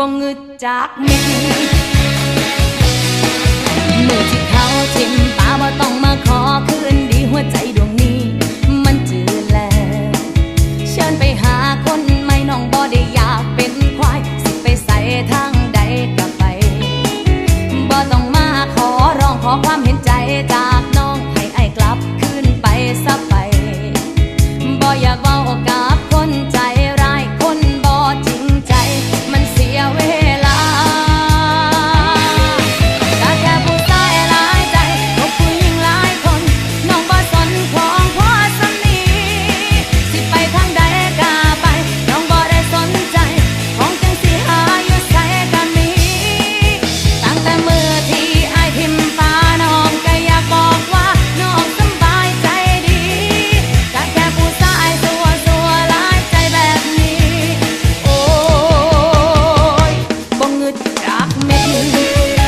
บ่งึดจากมึงเมื่อที่เขาทิ้งปาว่าต้องมาขอคืน Ahmet